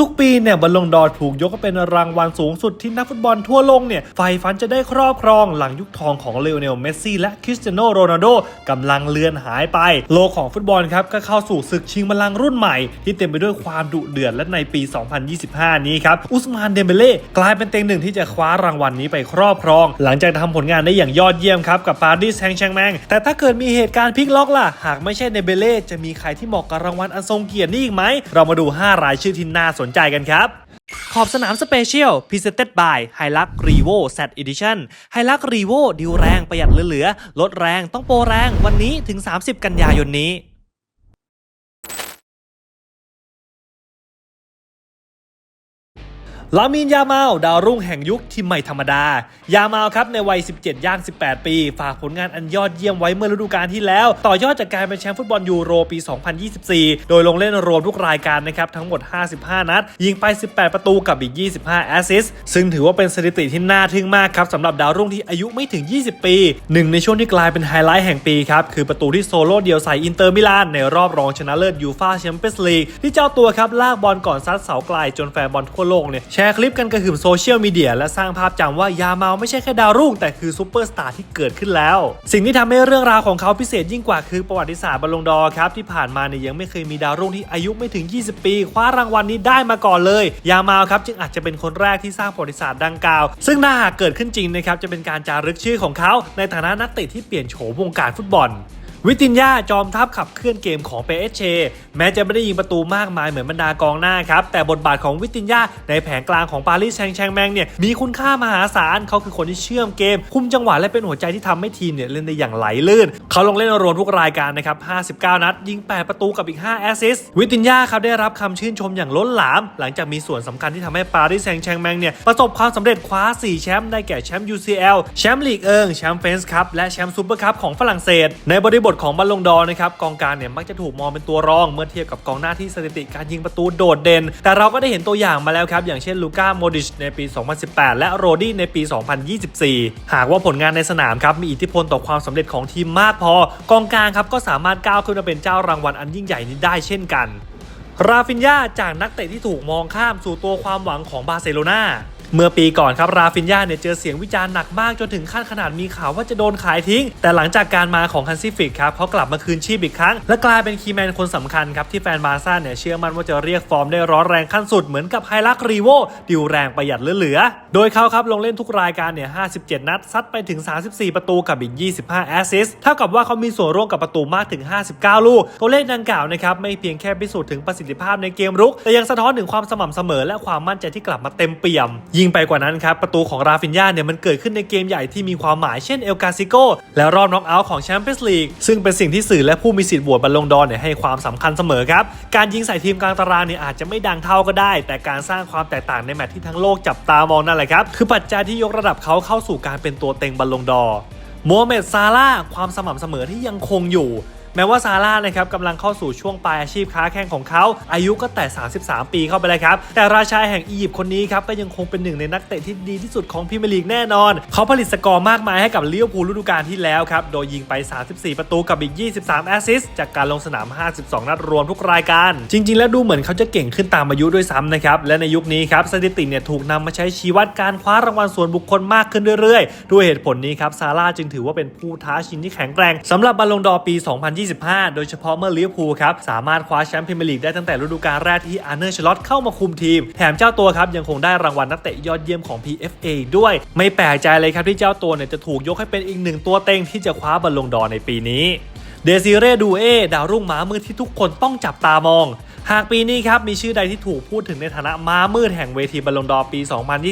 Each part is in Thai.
ทุกๆ ปีเนี่ยบอลลงดอถูกยกเป็นรางวัลสูงสุดที่นักฟุตบอลทั่วโลกเนี่ยใฝ่ฝันจะได้ครอบครองหลังยุคทองของเลโอเนลเมสซี่และคริสเตียโนโรนัลโดกำลังเลือนหายไป โลกของฟุตบอลครับก็เข้าสู่ศึกชิงบัลลังก์รุ่นใหม่ ที่เต็มไปด้วยความดุเดือดและในปี 2025 นี้ครับอุสมานเดมเบเล่กลายเป็นเต็งหนึ่งที่จะคว้ารางวัลนี้ไปครอบครอง หลังจากทำผลงานได้อย่างยอดเยี่ยมครับกับปารีสแซงต์แชร์แมงแต่ถ้าเกิดมีเหตุการณ์พลิกล็อกล่ะหากไม่ใช่เดมเบเล่จะมีใครที่เหมาะกับรางวัลอันทรงเกียรตินี้อีกไหมเรามาดู 5 รายชื่อที่น่าสนใจกันครับ ขอบสนามสเปเชียลพิเซ n ต e d by ไฮลักรีโว Z Edition ไฮลักรีโวดิวแรงประหยัดเหลือๆลดแรงต้องโปรแรงวันนี้ถึง 30 กันยายนนี้ ลามินยามาลดาวรุ่งแห่งยุคที่ไม่ธรรมดา ยามาลครับในวัย 17 ย่าง 18 ปี ฝากผลงานอันยอดเยี่ยมไว้เมื่อฤดูกาลที่แล้ว ต่อยอดจากการเป็นแชมป์ฟุตบอลยูโรปี 2024 โดยลงเล่นรวมทุกรายการนะครับ ทั้งหมด 55 นัด ยิงไป 18 ประตูกับอีก 25 แอสซิสต์ซึ่งถือว่าเป็นสถิติที่น่าทึ่งมากครับสำหรับดาวรุ่งที่อายุไม่ถึง 20 ปี หนึ่งในช่วงที่กลายเป็นไฮไลท์แห่งปีครับคือประตูที่โซโล่เดียวใส่อินเตอร์มิลานในรอบรองชนะเลิศยูฟ่าแชมเปี้ยนส์ลีกที่เจ้าตัวครับลากบอลก่อนซัดเสาไกลจนแฟนบอลทั่วโลกเนี่ยแชร์คลิปกันกระหึ่มโซเชียลมีเดียและสร้างภาพจำว่ายาเมาไม่ใช่แค่ดาวรุ่ง แต่คือซูเปอร์สตาร์ที่เกิดขึ้นแล้ว สิ่งที่ทำให้เรื่องราวของเขาพิเศษยิ่งกว่าคือประวัติศาสตร์บอลลงดอร์ครับที่ผ่านมาเนี่ยยังไม่เคยมีดาวรุ่งที่อายุไม่ถึง 20 ปี คว้ารางวัลนี้ได้มาก่อนเลย ยาเมาครับจึงอาจจะเป็นคนแรกที่สร้างประวัติศาสตร์ดังกล่าว ซึ่งถ้าหากเกิดขึ้นจริงนะครับจะเป็นการจารึกชื่อของเขา ในฐานะนักเตะที่เปลี่ยนโฉมวงการฟุตบอล วิตินยาจอมทัพขับเคลื่อนเกมของเปเอเชแม้จะไม่ได้ยิงประตูมากมายเหมือนบรรดากองหน้าครับ แต่บทบาทของวิตินยาในแผงกลางของปารีสแซงต์แชงแมงเนี่ยมีคุณค่ามหาศาลเขาคือคนที่เชื่อมเกม คุมจังหวะและเป็นหัวใจที่ทำให้ทีมเนี่ยเล่นได้อย่างไหลลื่น เขาลงเล่นรวมทุกรายการนะครับ 59 นัด ยิง 8 ประตูกับอีก 5 แอสซิสต์วิตินยาครับได้รับคำชื่นชมอย่างล้นหลาม หลังจากมีส่วนสำคัญที่ทำให้ปารีสแซงต์แชงแมงเนี่ยประสบความสำเร็จคว้า 4 แชมป์ได้แก่แชมป์ UCL แชมป์ลีกเอิงแชมป์เฟนส์คัพและแชมป์ซูเปอร์คัพของฝรั่งเศสในบริบทของบอลลงดอนะครับกองกางเนี่ยมักจะถูกมองเป็นตัวรองเมื่อเทียบกับกองหน้าที่สถิติการยิงประตูโดดเด่น แต่เราก็ได้เห็นตัวอย่างมาแล้วครับ อย่างเช่นลูก้าโมดิชในปี 2018 และโรดี้ในปี 2024 หากว่าผลงานในสนามครับมีอิทธิพลต่อความสำเร็จของทีมมากพอ กองกางครับก็สามารถก้าวขึ้นมาเป็นเจ้ารางวัลอันยิ่งใหญ่นี้ได้เช่นกัน ราฟินยาจากนักเตะที่ถูกมองข้ามสู่ตัวความหวังของบาร์เซโลนา เมื่อปีก่อนครับราฟินยาเนี่ยเจอเสียงวิจารณ์หนักมากจนถึงขั้นขนาดมีข่าวว่าจะโดนขายทิ้ง แต่หลังจากการมาของฮันซิฟิกครับเขากลับมาคืนชีพอีกครั้ง และกลายเป็นคีย์แมนคนสำคัญครับที่แฟนบาร์ซ่าเนี่ยเชื่อมั่นว่าจะเรียกฟอร์มได้ร้อนแรงขั้นสุดเหมือนกับไฮลักรีโวดิวแรงประหยัดเหลือๆโดยเขาครับลงเล่นทุกรายการเนี่ย 57 นัดซัดไปถึง 34 ประตูกับอีก 25 แอสซิสต์เท่ากับว่าเขามีส่วนร่วมกับประตูมากถึง 59 ลูก ตัวเลขดังกล่าวนะครับไม่เพียงแค่พิสูจน์ถึงประสิทธิภาพในเกมรุก แต่ยังสะท้อนถึงความสม่ำเสมอและความมั่นใจที่กลับมาเต็มเปี่ยมยิ่งไปกว่านั้นครับ ประตูของราฟินยาเนี่ยมันเกิดขึ้นในเกมใหญ่ที่มีความหมายเช่นเอลกาซิโกและรอบน็อกเอาท์ของแชมเปี้ยนส์ลีกซึ่งเป็นสิ่งที่สื่อและผู้มีสิทธิ์โหวตบอลลงดอนเนี่ยให้ความสำคัญเสมอครับ การยิงใส่ทีมกลางตารางเนี่ยอาจจะไม่ดังเท่าก็ได้ แต่การสร้างความแตกต่างในแมตช์ที่ทั้งโลกจับตามองนั่นแหละครับคือปัจจัยที่ยกระดับเขาเข้าสู่การเป็นตัวเต็งบอลลงดอร์โมฮเมดซาร่าความสม่ำเสมอที่ยังคงอยู่ แม้ว่าซาร่านะครับกำลังเข้าสู่ช่วงปลายอาชีพค้าแข่งของเขา อายุก็แต่ 33 ปีเข้าไปแล้วครับ แต่ราชาแห่งอียิปต์คนนี้ครับก็ยังคงเป็นหนึ่งในนักเตะที่ดีที่สุดของพรีเมียร์ลีกแน่นอน เขาผลิตสกอร์มากมายให้กับเลิเวอร์พูลฤดูกาลที่แล้วครับ โดยยิงไป 34 ประตูกับอีก 23 แอสซิสต์จากการลงสนาม 52 นัดรวมทุกรายการ จริง ๆ แล้วดูเหมือนเขาจะเก่งขึ้นตามอายุด้วยซ้ำนะครับ และในยุคนี้ครับสถิติเนี่ยถูกนำมาใช้ชี้วัดการคว้ารางวัลส่วนบุคคลมากขึ้นเรื่อยๆ ด้วยเหตุผลนี้ครับซาร่าจึงถือว่าเป็นผู้ท้าชิงที่แข็งแกร่งสำหรับบอลลงดอร์ปี2025 โดยเฉพาะเมื่อลิเวอร์พูลครับสามารถคว้าแชมป์พรีเมียร์ลีกได้ตั้งแต่ฤดูกาลแรกที่อาร์เนอร์ชลอตเข้ามาคุมทีม แถมเจ้าตัวครับยังคงได้รางวัลนักเตะยอดเยี่ยมของ PFA ด้วย ไม่แปลกใจเลยครับที่เจ้าตัวเนี่ยจะถูกยกให้เป็นอีกหนึ่งตัวเต็งที่จะคว้าบอลลงดอร์ในปีนี้เดซิเร่ดูเอดาวรุ่งม้ามืดที่ทุกคนต้องจับตามอง หากปีนี้ครับมีชื่อใดที่ถูกพูดถึงในฐานะม้ามืดแห่งเวทีบอลลงดอร์ปี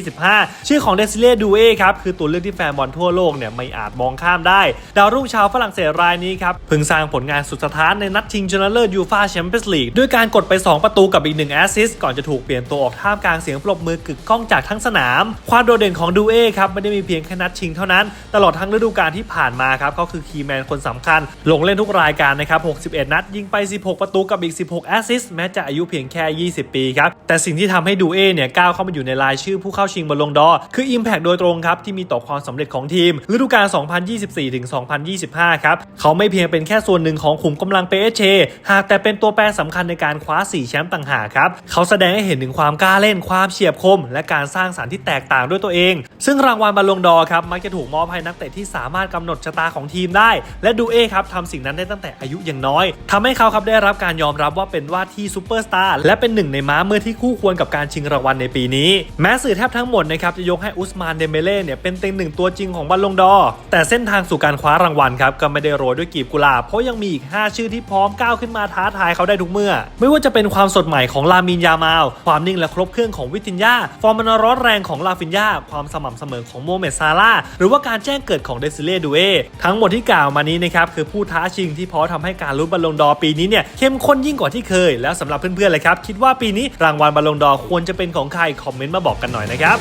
2025 ชื่อของเดซิเล่ดูเอครับคือตัวเลือกที่แฟนบอลทั่วโลกเนี่ยไม่อาจมองข้ามได้ ดาวรุ่งชาวฝรั่งเศสรายนี้ครับเพิ่งสร้างผลงานสุดสถานในนัดชิงชนะเลิศยูฟาแชมเปี้ยนส์ลีกด้วยการกดไป 2 ประตูกับอีก1แอสซิสต์ก่อนจะถูกเปลี่ยนตัวออกท่ามกลางเสียงปรบมือกึกก้องจากทั้งสนาม ความโดดเด่นของดูเอครับไม่ได้มีเพียงแค่นัดชิงเท่านั้น ตลอดทั้งฤดูกาลที่ผ่านมาครับเขาคือคีย์แมนคนสำคัญ ลงเล่นทุกรายการนะครับ61 นัดยิงไป 16 ประตูกับอีก 16 แอสซิสต์ม้ม้จะอายุเพียงแค่ 20 ปีครับ แต่สิ่งที่ทำให้ดูเอเนี่ยก้าวเข้ามาอยู่ในรายชื่อผู้เข้าชิงบอลลงดอร์คือ Impact โดยตรงครับ ที่มีต่อความสำเร็จของทีมฤดูกาล 2024ถึง2025 ครับ เขาไม่เพียงเป็นแค่ส่วนหนึ่งของขุมกำลังเปเชหากแต่เป็นตัวแปรสำคัญในการคว้า 4 แชมป์ต่างหากครับ เขาแสดงให้เห็นถึงความกล้าเล่นความเฉียบคม และการสร้างสรรค์ที่แตกต่างด้วยตัวเอง ซึ่งรางวัลบอลลงดอร์ครับมักจะถูกมอบให้นักเตะที่สามารถกำหนดชะตาของทีมได้ และดูเอครับทำสิ่งนั้นได้ตั้งแต่อายุยังน้อยทำให้เขาครับได้รับการยอมรับว่าเป็นว่าที่ซูเปอร์สตาร์และเป็นหนึ่งในม้ามือที่คู่ควรกับการชิงรางวัลในปีนี้ แม้สื่อแทบทั้งหมดนะครับจะยกให้อุสมานเดเมเล่เนี่ยเป็นเต็งหนึ่งตัวจริงของบอลลงดอ แต่เส้นทางสู่การคว้ารางวัลครับก็ไม่ได้โรยด้วยกีบกุหลาบเพราะยังมีอีก 5 ชื่อที่พร้อมก้าวขึ้นมาท้าทายเขาได้ทุกเมื่อ ไม่ว่าจะเป็นความสดใหม่ของลามินยามาลความนิ่งและครบเครื่องของวิตินยาฟอร์มมันร้อนแรงของลาฟินยาความสม่ำเสมอของโมเมดซาลาหรือว่าการแจ้งเกิดของเดซิเล่ดูเอทั้งหมดที่กล่าวมานี้นะครับคือผู้ท้าชิงที่พร้อมทำให้การลุ้นบอลลงดอปีนี้เนี่ยเข้มข้นยิ่งกว่าที่เคยแล้วสำหรับเพื่อนๆเลยครับ คิดว่าปีนี้รางวัลบอลลงดอควรจะเป็นของใครคอมเมนต์มาบอกกันหน่อยนะครับ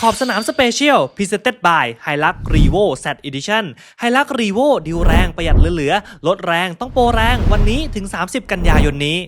ขอบสนามสเปเชียลพ r เซ n เต็ดบายไฮลักรีโว Z Edition ไฮลักรีโวดิวแรงประหยัดเหลือๆลดแรงต้องโปรแรงวันนี้ถึง 30 กันยายนนี้